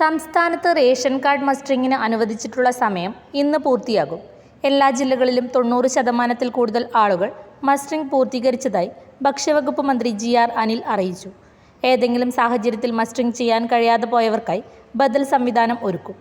സംസ്ഥാനത്ത് ration card മസ്റ്ററിങ്ങിന് അനുവദിച്ചിട്ടുള്ള സമയം ഇന്ന് പൂർത്തിയാകും. എല്ലാ ജില്ലകളിലും തൊണ്ണൂറ് ശതമാനത്തിൽ കൂടുതൽ ആളുകൾ മസ്റ്ററിംഗ് പൂർത്തീകരിച്ചതായി ഭക്ഷ്യവകുപ്പ് മന്ത്രി ജി ആർ അനിൽ അറിയിച്ചു. ഏതെങ്കിലും സാഹചര്യത്തിൽ മസ്റ്ററിംഗ് ചെയ്യാൻ കഴിയാതെ പോയവർക്കായി ബദൽ സംവിധാനം ഒരുക്കും.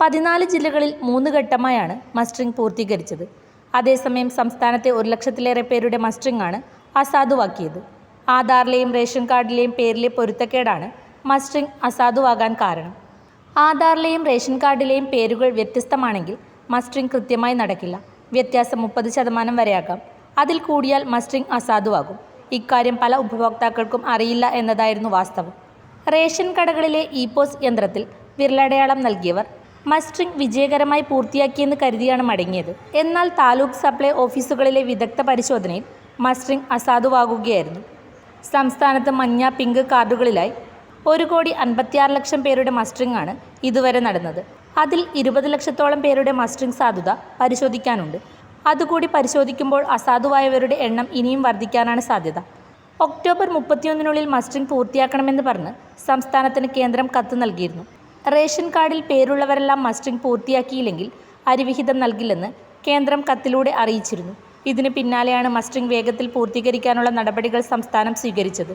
പതിനാല് ജില്ലകളിൽ മൂന്ന് ഘട്ടമായാണ് മസ്റ്ററിംഗ് പൂർത്തീകരിച്ചത്. അതേസമയം സംസ്ഥാനത്തെ ഒരു ലക്ഷത്തിലേറെ പേരുടെ മസ്റ്ററിംഗ് ആണ് അസാധുവാക്കിയത്. ആധാറിലെയും റേഷൻ കാർഡിലെയും പേരിലെ പൊരുത്തക്കേടാണ് മസ്റ്ററിംഗ് അസാധുവാകാൻ കാരണം. ആധാറിലെയും റേഷൻ കാർഡിലെയും പേരുകൾ വ്യത്യസ്തമാണെങ്കിൽ മസ്റ്ററിംഗ് കൃത്യമായി നടക്കില്ല. വ്യത്യാസം മുപ്പത് ശതമാനം വരെയാകാം. അതിൽ കൂടിയാൽ മസ്റ്ററിംഗ് അസാധുവാകും. ഇക്കാര്യം പല ഉപഭോക്താക്കൾക്കും അറിയില്ല എന്നതായിരുന്നു വാസ്തവം. റേഷൻ കടകളിലെ ഇ പോസ് യന്ത്രത്തിൽ വിരലടയാളം നൽകിയവർ മസ്റ്ററിംഗ് വിജയകരമായി പൂർത്തിയാക്കിയെന്ന് കരുതിയാണ് മടങ്ങിയത്. എന്നാൽ താലൂക്ക് സപ്ലൈ ഓഫീസുകളിലെ വിദഗ്ധ പരിശോധനയിൽ മസ്റ്ററിംഗ് അസാധുവാകുകയായിരുന്നു. സംസ്ഥാനത്ത് മഞ്ഞ പിങ്ക് കാർഡുകളിലായി ഒരു കോടി അൻപത്തിയാറ് ലക്ഷം പേരുടെ മസ്റ്ററിംഗ് ആണ് ഇതുവരെ നടന്നത്. അതിൽ ഇരുപത് ലക്ഷത്തോളം പേരുടെ മസ്റ്ററിംഗ് സാധുത പരിശോധിക്കാനുണ്ട്. അതുകൂടി പരിശോധിക്കുമ്പോൾ അസാധുവായവരുടെ എണ്ണം ഇനിയും വർദ്ധിക്കാനാണ് സാധ്യത. ഒക്ടോബർ മുപ്പത്തിയൊന്നിനുള്ളിൽ മസ്റ്ററിംഗ് പൂർത്തിയാക്കണമെന്ന് പറഞ്ഞ് സംസ്ഥാനത്തിന് കേന്ദ്രം കത്ത് നൽകിയിരുന്നു. റേഷൻ കാർഡിൽ പേരുള്ളവരെല്ലാം മസ്റ്ററിംഗ് പൂർത്തിയാക്കിയില്ലെങ്കിൽ അരിവിഹിതം നൽകില്ലെന്ന് കേന്ദ്രം കത്തിലൂടെ അറിയിച്ചിരുന്നു. ഇതിന് പിന്നാലെയാണ് മസ്റ്ററിംഗ് വേഗത്തിൽ പൂർത്തീകരിക്കാനുള്ള നടപടികൾ സംസ്ഥാനം സ്വീകരിച്ചത്.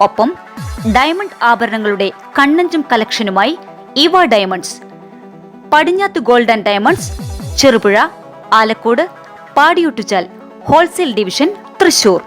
ഒപ്പം ഡയമണ്ട് ആഭരണങ്ങളുടെ കണ്ണഞ്ചും കളക്ഷനുമായി ഇവ diamonds Padinjath gold and diamonds Cherupuzha Alakode Padiyottuchal wholesale division Thrissur.